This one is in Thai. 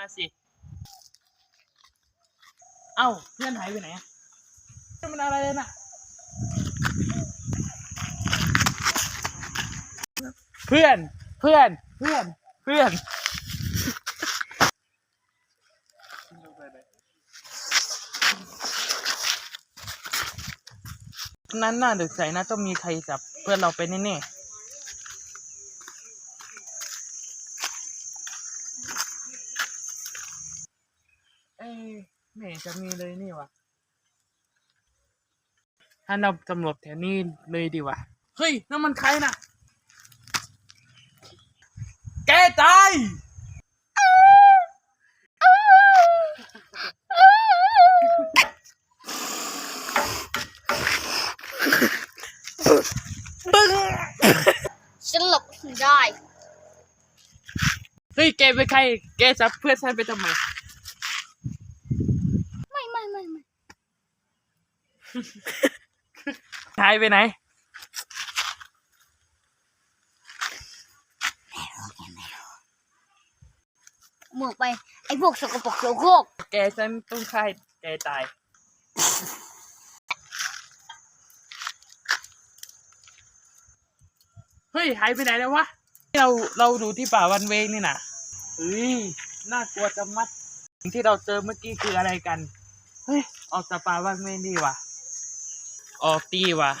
มาสิ เอ้าเพื่อนหายไปไหนอะมันอะไรน่ะเพื่อน เพื่อน เพื่อน เพื่อนนั้นน่าดึกใสนะต้องมีใครจับเพื่อนเราไปแน่ๆ เอ้ยไม่เห็นจะมีเลยนี่วะถ้าเราตำรวจแถวนี้เลยดีวะเฮ้ยนั่นมันใครน่ะ แกตายฉันหลบคุณได้ เฮ้ย แกเป็นใคร แกจับเพื่อนฉันไปทำไมไม่ไม่ไม่ไม่ หายไปไหนหมกไป ไอ้พวกสกปรกโลโคกแกฉันต้องฆ่าให้แกตาย เฮ้ยหายไปไหนแล้ววะ เราเราดูที่ป่าวันเวงนี่น่ะเฮ้ยน่ากลัวจะมัดสิ่งที่เราเจอเมื่อกี้คืออะไรกัน เฮ้ย ออกจากป่าวันเวงดีว่ะ ออฟตี้ว่ะ